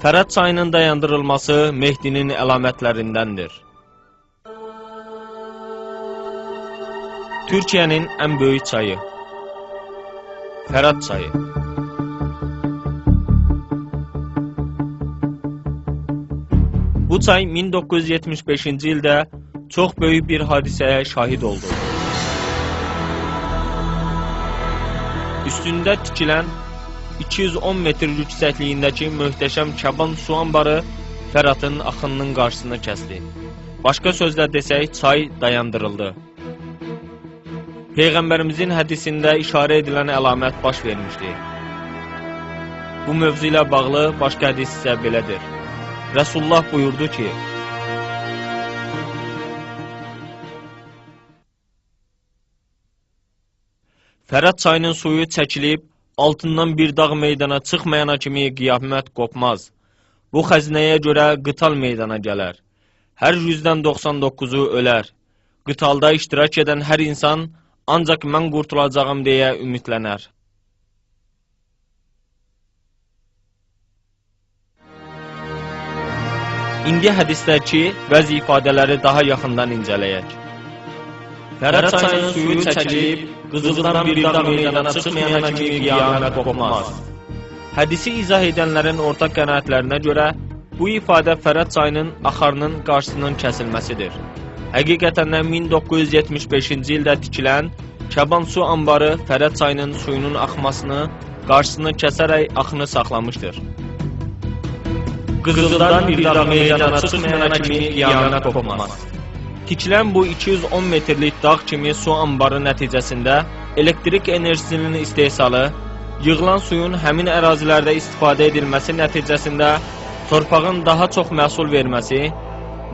Fərəd çayının dayandırılması Mehdinin əlamətlərindəndir. Türkiyənin ən böyük çayı Fərəd çayı Bu çay 1975-ci ildə çox böyük bir hadisəyə şahid oldu. Üstündə tikilən 210 metr yüksəkliyindəki möhtəşəm Kəban su anbarı Fəratın axınının qarşısını kəsdi. Başqa sözlə desək, çay dayandırıldı. Peyğəmbərimizin hədisində işarə edilən əlamət baş vermişdi. Bu mövzu ilə bağlı başqa hədis isə belədir. Rəsulullah buyurdu ki, Fərəd çayının suyu çəkilib, altından bir dağ meydana çıxmayana kimi qiyamət qopmaz. Bu xəzinəyə görə qıtal meydana gələr. Hər 100-dən 99-u ölər. Qıtalda iştirak edən hər insan ancaq mən qurtulacağım deyə ümidlənər. İndi hədisdəki bəzi ifadələri daha yaxından incələyək. Fərəd çayının suyu çəkilib, qızıldan bir dağ meydana çıxmayana kimi qiyamət qopmaz. Hədisi izah edənlərin ortaq qənaətlərinə görə bu ifadə Fərəd çayının axarının qarşısının kəsilməsidir. Həqiqətən də 1975-ci ildə tikilən Kəban su anbarı Fərəd çayının suyunun axmasını, qarşısını kəsərək axını saxlamışdır. Qızıldan bir dağ meydana çıxmayana kimi qiyamət qopmaz. Tikilən bu 210 metrlik dağ kimi su anbarı nəticəsində elektrik enerjisinin istehsalı, yığılan suyun həmin ərazilərdə istifadə edilməsi nəticəsində torpağın daha çox məhsul verməsi,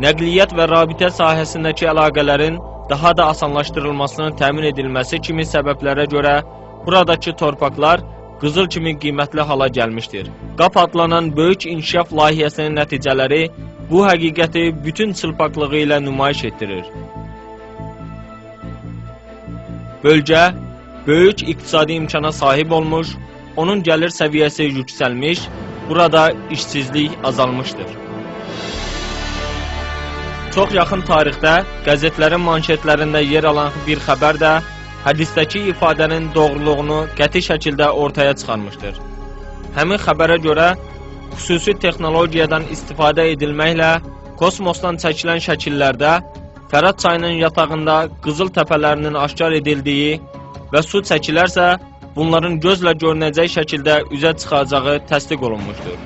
nəqliyyat və rabitə sahəsindəki əlaqələrin daha da asanlaşdırılmasının təmin edilməsi kimi səbəblərə görə buradakı torpaqlar qızıl kimi qiymətli hala gəlmişdir. QAP adlanan böyük inkişaf layihəsinin nəticələri bu həqiqəti bütün çılpaqlığı ilə nümayiş etdirir. Bölgə böyük iqtisadi imkana sahib olmuş, onun gəlir səviyyəsi yüksəlmiş, burada işsizlik azalmışdır. Çox yaxın tarixdə qəzetlərin manşetlərində yer alan bir xəbər də hədisdəki ifadənin doğruluğunu qəti şəkildə ortaya çıxarmışdır. Həmin xəbərə görə xüsusi texnologiyadan istifadə edilməklə kosmosdan çəkilən şəkillərdə Fərad çayının yatağında qızıl təpələrinin aşkar edildiyi və su çəkilərsə, bunların gözlə görünəcək şəkildə üzə çıxacağı təsdiq olunmuşdur.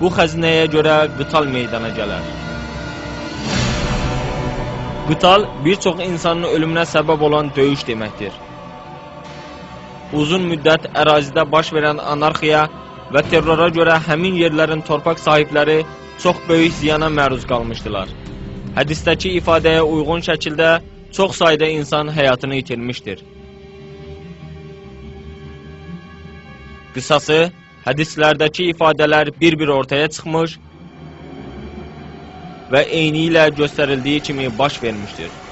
Bu xəzinəyə görə qıtal meydana gələr. Qıtal bir çox insanın ölümünə səbəb olan döyüş deməkdir. Uzun müddət ərazidə baş verən anarxiya və terrora görə həmin yerlərin torpaq sahibləri çox böyük ziyana məruz qalmışdılar. Hədisdəki ifadəyə uyğun şəkildə çox sayda insan həyatını itirmişdir. Qısası, hədislərdəki ifadələr bir-bir ortaya çıxmış və eyni ilə göstərildiyi kimi baş vermişdir.